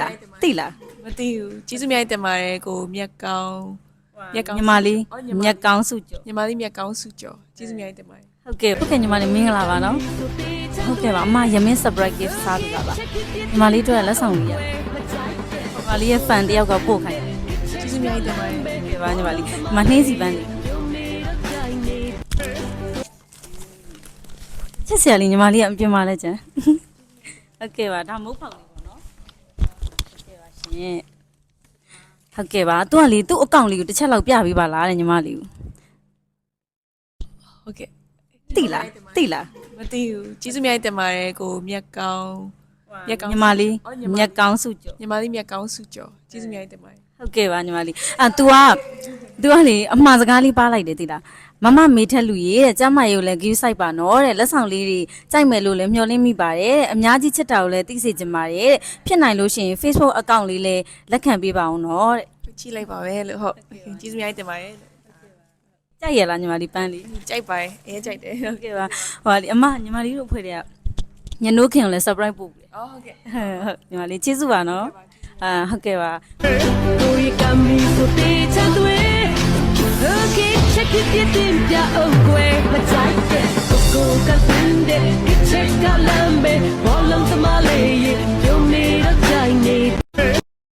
လားသိလားမသိဘူးကျေးဇူးများတင်ပါတယ်ကိုမြက်ကောင်းမြက်ကောင်းညီမလေးအော်ညီမမြက်ကောင်းစုကျော်ညီမလေးမြက်ကောင်းစုကျော်ကျေးဇူးများတင်ပါတယ်ဟုတ်ကဲ့ဟုတ်ကဲ့ညီမလေးမင်္ဂလာပါနော်ဟုတ်ကဲ့ပါအမရမင်း surprise gift စားပေးပါပါညီမလေးတို့လက်ဆောင်လေးရတယ်ညီမလေးရဲ့ fan တယောက်ကပို့ခိုင်းတယ်ကျေးဇူးများတင်ပါတယ်ဟုတ်ကဲ့ပါညီမလေးညီမနှင်းစီပန်းလေးချစ်စရာလေးညီမလေးကအပြင်မှာလဲကျန်ဟုတ်ကဲ့ပါဒါမုတ်ဖောက်လေးပေါ့နော်ဟုတ်ကဲ့ပါ ရှင်ဟုတ်ကဲ့ပါသူကလေသူ့အကောင့်လေးကိုတစ်ချက်လောက်ပြပေးပါလားတဲ့ညီမလေးကိုဟုတ်ကဲ့သိလားသိလားမသိဘူးကျေးဇူးများတင်ပါတယ်ကိုမြက်ကောင်းမြက်ကောင်းညီမလေးအော်ညီမမြက်ကောင်းစုကျော်ညီမလေးမြက်ကောင်းစုကျော်ကျေးဇူးများတင်ပါတယ်ဟုတ်ကဲ့ပါညီမလေးအာ तू က तू ကလေအမှားစကားလေးပါလိုက်တယ်သိလားမမမေးထက်လူရေတဲ့ကျမ်းမာရေးကိုလည်း give site ပါနော်တဲ့လက်ဆောင်လေးတွေကြိုက်မယ်လို့လည်းမျှော်လင့်မိပါတယ်တဲ့အများကြီးချစ်တာကိုလည်းသိစေချင်ပါတယ်တဲ့ဖြစ်နိုင်လို့ရှိရင် Facebook account လေးလည်းလက်ခံပေးပါအောင်နော်တဲ့ကြည့်လိုက်ပါပဲလို့ဟုတ်ကျေးဇူးများတင်ပါတယ်ကြိုက်ရလားညီမလေးပန်းလေးကြိုက်ပါတယ်အဲကြိုက်တယ်ဟုတ်ဟုတ်ကဲ့ပါဟိုကလေအမညီမလေးတို့ဖွဲ့တဲ့ကညနိုးခင်ကိုလည်း surprise ပို့ပြီအော်ဟုတ်ကဲ့ဟုတ်ညီမလေးကျေးဇူးပါနော်အာဟုတ်ကဲ့ပါ you think you're okay, but I